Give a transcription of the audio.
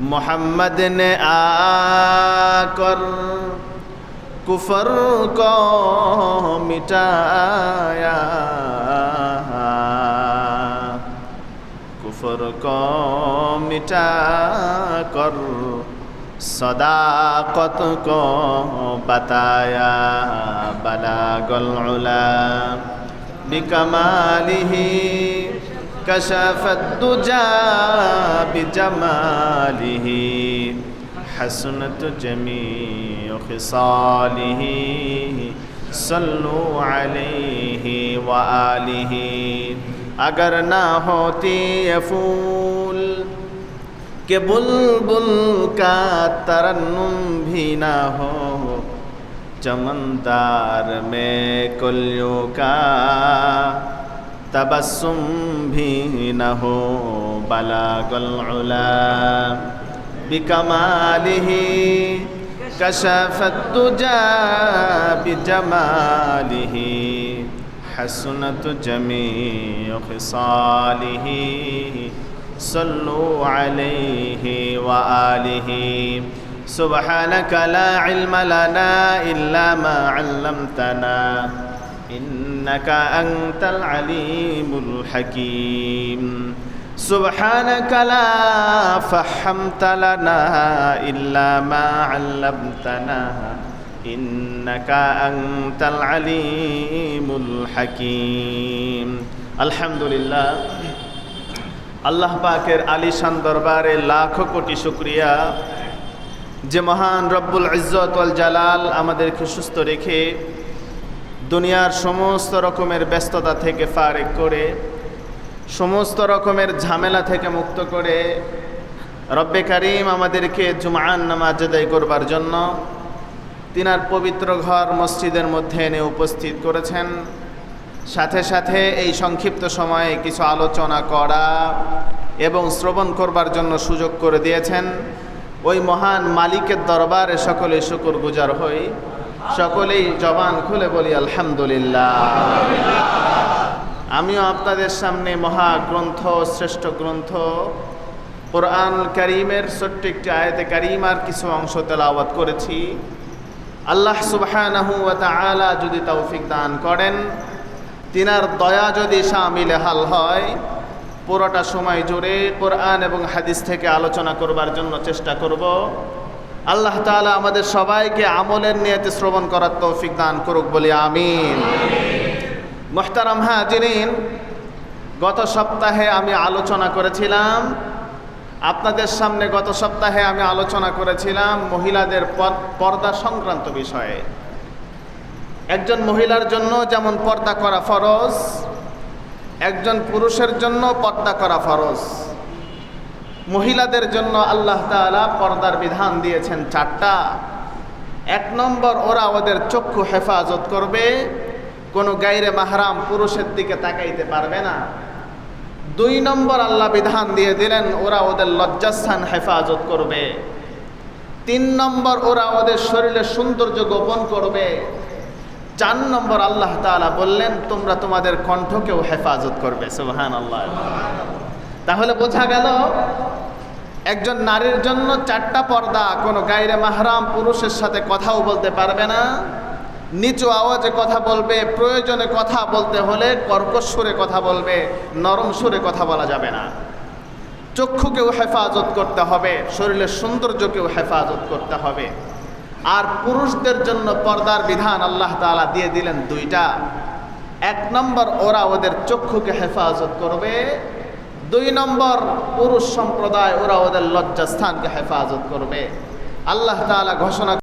محمد نے آ کر کفر کو مٹایا کفر کو مٹا کر صداقت کو بتایا بلاغ العلا بکمالہ كشف الدجى بجماله حسنة جميع خصاله صلوا عليه وآله اگر نہ ہوتی یہ پھول کہ بلبل کا ترنم بھی نہ ہو چمندار میں کلیوں کا تبسم بھی نہ ہو بلاغ العلا بکمالہ کشف الدجا بجمالہ حسنت جمیع خصالہ صلوا علیہ وآلہ سبحانك لا علم لنا إلا ما علمتنا إنك أنت العليم الحكيم سبحانك لا فحمت لنا إلا ما علمتنا إنك أنت العليم الحكيم الحمد لله আল্লাহ পাকের আলিশান দরবারে লাখো কোটি শুক্রিয়া যে মহান রব্বুল ইজ্জত ওয়াল জালাল আমাদেরকে সুস্থ রেখে দুনিয়ার সমস্ত রকমের ব্যস্ততা থেকে ফারেক করে, সমস্ত রকমের ঝামেলা থেকে মুক্ত করে রব্বে কারিম আমাদেরকে জুমান নামাজ আদায় করবার জন্য তিনার পবিত্র ঘর মসজিদের মধ্যে এনে উপস্থিত করেছেন। সাথে সাথে এই সংক্ষিপ্ত সময়ে কিছু আলোচনা করা এবং শ্রবণ করবার জন্য সুযোগ করে দিয়েছেন। ওই মহান মালিকের দরবারে সকলে শুকুর গুজার হই। সকলেই জবান খুলে বলি, আলহামদুলিল্লাহ। আমিও আপনাদের সামনে মহাগ্রন্থ, শ্রেষ্ঠ গ্রন্থ, কোরআন করিমের ছোট্ট একটি আয়তে কারিমার কিছু অংশ তেলাওয়াত করেছি। আল্লাহ সুবহানাহু ওয়া তাআলা যদি তৌফিক দান করেন, তিনার দয়া যদি শামিলে হাল হয়, পুরোটা সময় জুড়ে কোরআন এবং হাদিস থেকে আলোচনা করবার জন্য চেষ্টা করব। আল্লাহ তাআলা আমাদের সবাইকে আমলের নিয়তে শ্রবণ করার তৌফিক দান করুক বলি আমিন। মোহতারাম হাজিরিন, গত সপ্তাহে আমি আলোচনা করেছিলাম, আপনাদের সামনে গত সপ্তাহে আমি আলোচনা করেছিলাম মহিলাদের পর্দা সংক্রান্ত বিষয়ে। একজন মহিলার জন্য যেমন পর্দা করা ফরজ, একজন পুরুষের জন্য পর্দা করা ফরজ। মহিলাদের জন্য আল্লাহ তাআলা পর্দার বিধান দিয়েছেন চারটা। এক নম্বর, ওরা ওদের চক্ষু হেফাজত করবে, কোনো গাইরে মাহারাম পুরুষের দিকে তাকাইতে পারবে না। দুই নম্বর, আল্লাহ বিধান দিয়ে দিলেন, ওরা ওদের লজ্জাস্থান হেফাজত করবে। তিন নম্বর, ওরা ওদের শরীরে সৌন্দর্য গোপন করবে। চার নম্বর, আল্লাহ তাআলা বললেন, তোমরা তোমাদের কণ্ঠকেও হেফাজত করবে। সুবহান আল্লাহ তাহলে বোঝা গেল একজন নারীর জন্য চারটা পর্দা কোনো গাইরে মাহরাম পুরুষের সাথে কথাও বলতে পারবে না। নিচু আওয়াজে কথা বলবে, প্রয়োজনে কথা বলতে হলে কর্কশ সুরে কথা বলবে, নরম সুরে কথা বলা যাবে না। চক্ষুকেও হেফাজত করতে হবে, শরীরের সৌন্দর্যকেও হেফাজত করতে হবে। আর পুরুষদের জন্য পর্দার বিধান আল্লাহ তালা দিয়ে দিলেন দুইটা। এক নম্বর ওরা ওদের চক্ষুকে হেফাজত করবে দুই নম্বর পুরুষ সম্প্রদায় ওরা ওদের লজ্জাস্থানকে হেফাজত করবে। আল্লাহ তালা ঘোষণা